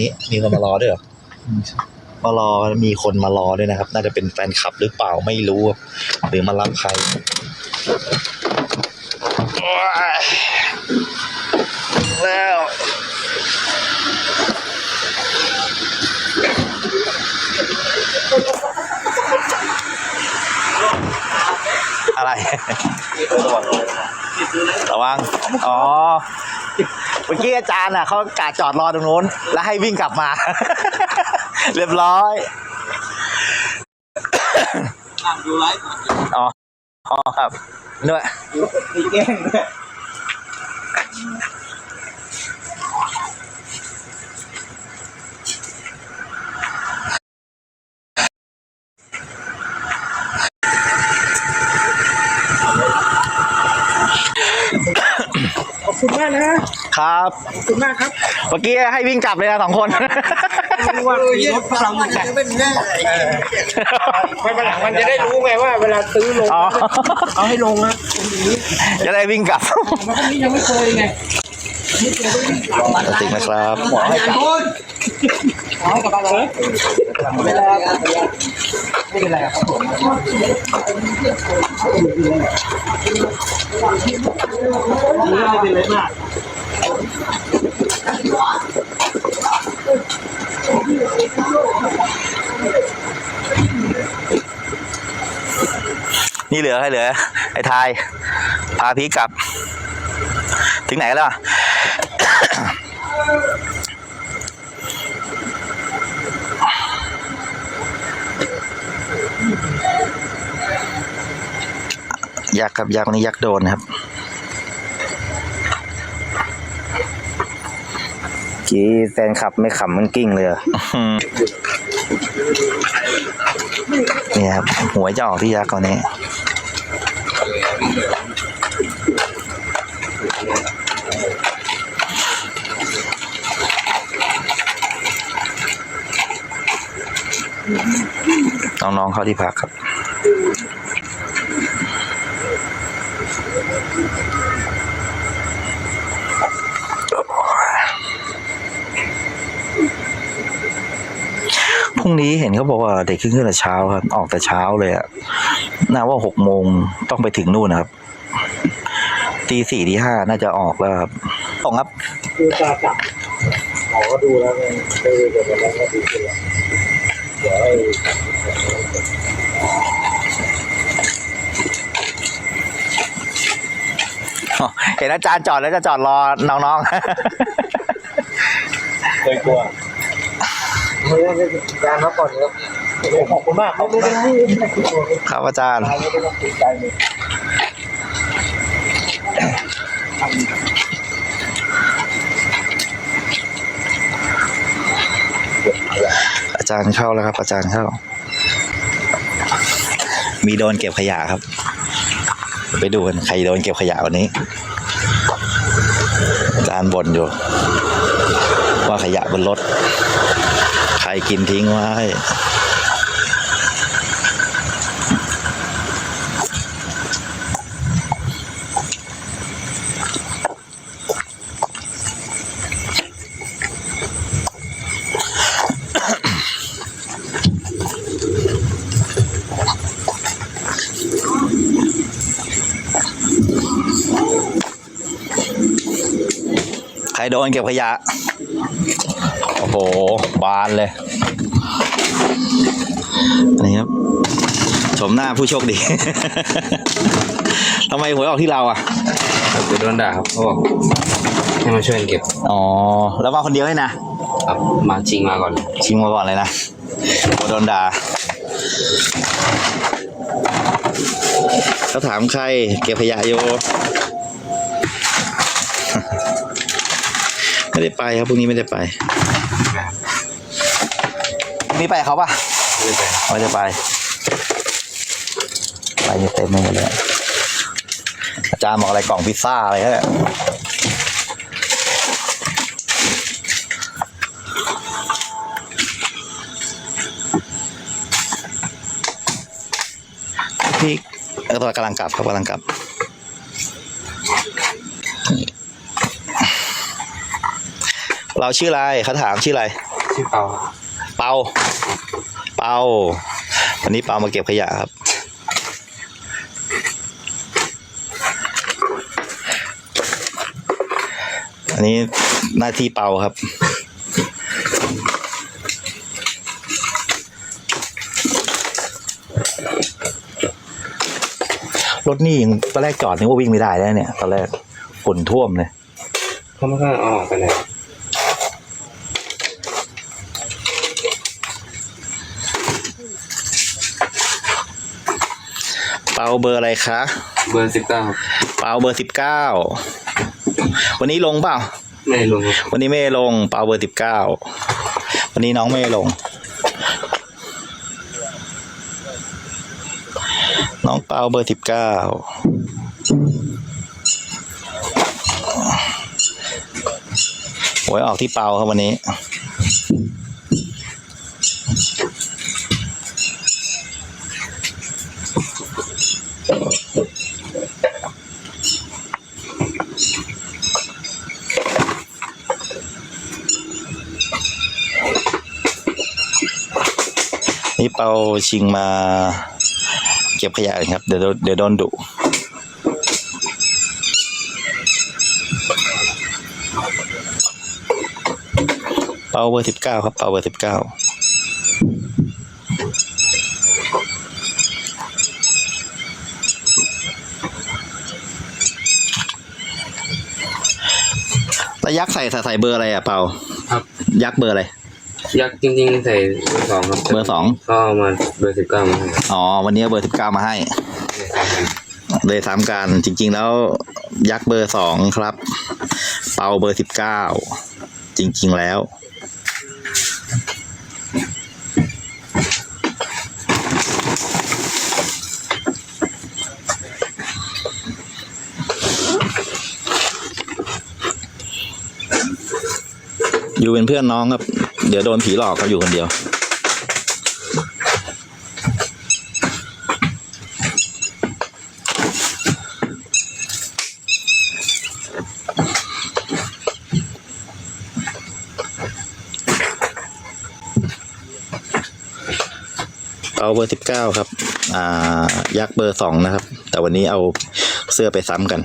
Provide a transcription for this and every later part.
นี้ มีคนมารอด้วยเหรอมารอมีคนมารอด้วยนะครับ น่าจะเป็นแฟนคลับหรือเปล่าไม่รู้ครับหรือมารับใครโอ้ยแล้วอะไรระวัง อ๋อ เมื่อกี้อาจารย์อะเขากาจอดรอตรงนู้น แล้วให้วิ่งกลับมา เรียบร้อยดูไลฟ์อ๋ออ๋อครับด้วยมีแกล้งด้วย ครับขอบคุณมากครับเมื่อกี้ให้วิ่งกลับเลยนะสองคน รู้ว่ามีรถพลังมันจะเป็นแน่ไม่เป็นหลังมันจะได้รู้ไงว่าเวลาซื้อลงอ๋อ เอาให้ลงนะตรงนี้จะได้วิ่งกลับมันก็นี้ยังไม่เคยไงจริงนะครับหมอให้กลับหมอให้กลับบ้านเลยไม่เป็นไรครับไม่เป็นไรครับผมไม่เป็นไรมาก นี่เหลือใครเหลือ ไอ้ทาย พาพีกลับ ถึงไหนแล้วอะยักษ์ครับยักษ์วันนี้ยักษ์โดนนะครับกี้แฟนคลับไม่ขำมันกิ้งเลยอะอืมเนี่ยครับหัวยจะออกที่ยักษ์ก่อนนี้ น้องๆเข้าที่พักครับ พรุ่งนี้เห็นเขาบอกว่าเด็กขึ้นขึ้นแต่เช้าครับ ออกแต่เช้าเลยอะ น่าว่าหกโมงต้องไปถึงนู่นนะครับตีสี่ตีห้าน่าจะออกแล้วครับออกครับดูตาจับหมอก็ดูแล้วไงเออเดี๋ยวมันก็ดีขึ้นแล้วเดี๋ยวไอ้เห็นอาจารย์จอดแล้วจะจอดรอน้องเคยกลัวไม่ได้การพักผ่อนครับ ขอบคุณมากครับครับอาจารย์องติดใจเลยอาจารย์เข้าแล้วครับ อาจารย์เข้า มีโดนเก็บขยะครับ ไปดูกันใครโดนเก็บขยะวันนี้ อาจารย์บ่นอยู่ ว่าขยะบนรถ ใครกินทิ้งไว้ ใครโดนเก็บขยะ โอ้โห บานเลย นี่ครับ ชมหน้าผู้โชคดี ทำไมหวยออกที่เราอะไปโดนด่าครับเขาบอกให้มาช่วยกันเก็บ อ๋อ แล้วมาคนเดียวให้นะครับมาจริงมาก่อน ชิงมาก่อนเลยนะโดนด่าเขาถามใครเก็บขยะอยู่ ไม่ได้ไปครับพรุ่งนี้ไม่ได้ไปพรุ่งนี้ไปกับเขาปะไม่ไปไม่ได้ไปไปนี่เต็มไปหมดเลยอาจารย์บอกอะไรกล่องพิซซ่าอะไรก็พี่เออตัวกำลังกลับครับกำลังกลับ เราชื่ออะไรเขาถามชื่ออะไร ชื่อเปาครับเปาเปาวันนี้เปามาเก็บขยะครับ อันนี้หน้าที่เปาครับรถนี่ยังตอนแรกจอดนึกว่าวิ่งไม่ได้แล้วเนี่ย ตอนแรกฝุ่นท่วมเลยเขาไม่ค่อยเอาออกไปไหน เปาเบอร์อะไรคะเบอร์สิบเก้าครับเปาเบอร์สิบเก้าวันนี้ลงเปล่า ไม่ได้ลงครับวันนี้ไม่ได้ลงเปาเบอร์สิบเก้าวันนี้น้องไม่ได้ลง น้องเปาเบอร์สิบเก้าหวยออกที่เปาครับวันนี้ เปาชิงมาเก็บขยะเลยครับ เดี๋ยวโดนเดี๋ยวโดนดุเปาเบอร์สิบเก้าครับ เปาเบอร์สิบเก้าแล้วยักษ์ใส่ใส่เบอร์อะไรอะเปาครับยักษ์เบอร์อะไร ยักษ์จริงๆใส่เบอร์สองครับเบอร์สองก็เอามาเบอร์สิบเก้ามาให้อ๋อวันนี้เอาเบอร์สิบเก้ามาให้ เลยทำการจริง ๆ แล้วยักษ์เบอร์สองครับ เปาเบอร์สิบเก้าจริง ๆ แล้ว อยู่เป็นเพื่อนน้องครับ เดี๋ยวโดนผีหลอกเขาอยู่คนเดียว เอาเบอร์สิบเก้าครับ อ่า ยักษ์เบอร์สองนะครับ แต่วันนี้เอาเสื้อไปซ้ำกัน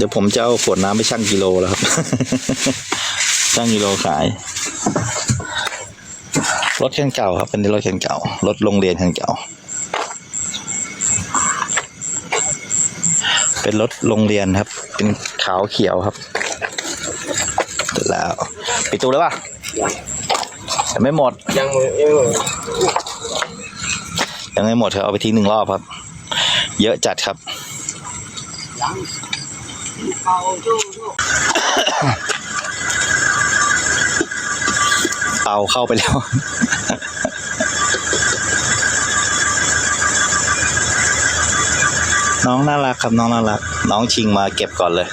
เดี๋ยวผมจะเอาขวดน้ำไปชั่งกิโลแล้วครับ ชั่งกิโลขาย รถคันเก่าครับ เป็นรถคันเก่า รถโรงเรียนคันเก่า เป็นรถโรงเรียนครับ เป็นขาวเขียวครับแล้วปิดตู้แล้วป่ะยังไม่หมด ยังไม่ยังไม่ยังไม่หมดเธอเอาไปทิ้งหนึ่งรอบครับ เยอะจัดครับ เอาดูดูเอาเข้าไปแล้วน้องน่ารักครับน้องน่ารัก น้องชิงมาเก็บก่อนเลย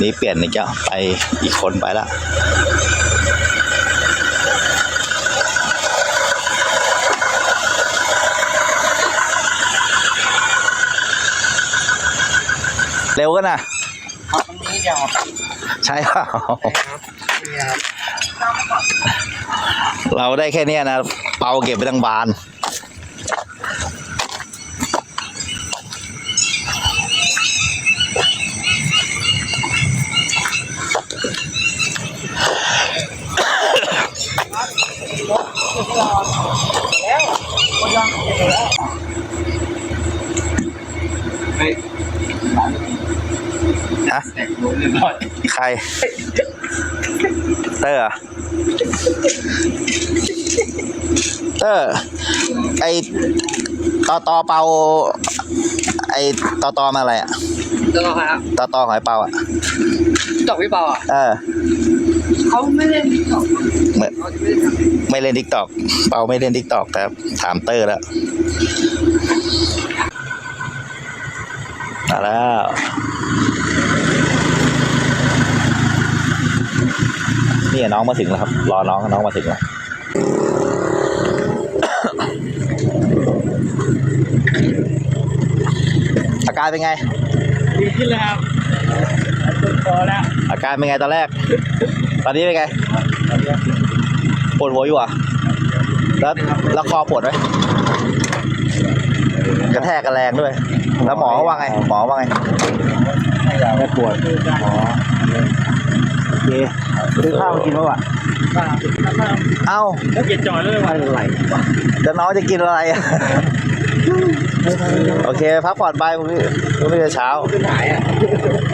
นี่เปลี่ยนนี่จะไปอีกคนไปละเร็วกันนะ เอาตรงนี้เดี๋ยวครับใช่เปล่านี่ครับเราได้แค่เนี้ยนะ เปาเก็บไปทั้งบาน แล้วคนยังเดี๋ยวแล้ว เฮ้ย ฮะแตกลงเรียบร้อยใคร เตอร์เหรอเตอร์ไอตอตอเปาไอตอตอมาอะไรอะแล้วก็ครับตอตอของไอเปาอะจบพี่เปาอะเออเขาไม่เล่นติ๊กต็อกไม่เขาจะไม่ได้ทำไม่เล่นทิกตอกเปาไม่เล่นทิกตอกครับถามเตอร์แล้วมาแล้ว นี่น้องมาถึงแล้วครับ รอน้องน้องมาถึงแล้วอาการเป็นไง ดีขึ้นแล้วครับพอแล้ว อาการเป็นไงตอนแรก ตอนนี้เป็นไง ปวดหัวอยู่อะ แล้วแล้วคอปวดไหมกระแทกกันแรงด้วย แล้วหมอว่าไง หมอว่าไงไม่ปวดอ๋อโอ เคซื้อข้าวมากินป่ะวะเอ้าแล้วเกียจอยเลยวันไหลแล้วน้องจะกินอะไรอะโอเค พักผ่อนไปพรุ่งนี้พรุ่งนี้จะเช้าขึ้นหายอะ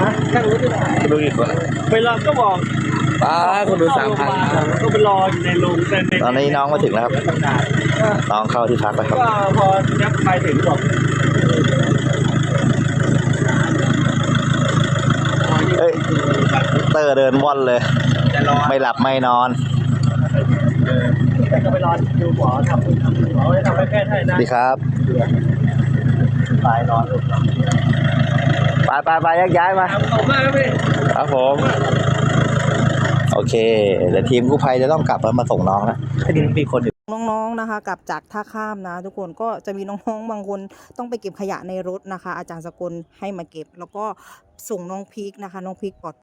ฮะแค่รู้ที่ไหนดูกี่คนไปรอก็บอกป้าคนดูสามพันก็ไปรออยู่ในโรงเต็นในตอนนี้น้องมาถึงแล้วครับทำงานน้องเข้าที่พักแล้วครับก็พอยับไปถึงบอกเอ้ย เตอร์เดินว่อนเลย จะรอไม่หลับไม่นอน แต่ก็ไปรอดูหมอทำหมอจะทำให้แพทย์ให้นะวัสดีครับ ตายนอนลูกไปไปไปแยกย้ายมา ขอบคุณมากครับพี่ครับผม โอเค เดี๋ยวทีมกู้ภัยจะต้องกลับมามาส่งน้องนะทีนี้มีคนอยู่ น้องๆนะคะกลับจากท่าข้ามนะ ทุกคนก็จะมีน้องๆบางคนต้องไปเก็บขยะในรถนะคะ อาจารย์สกลให้มาเก็บ แล้วก็ส่งน้องพีกนะคะ น้องพีกปลอด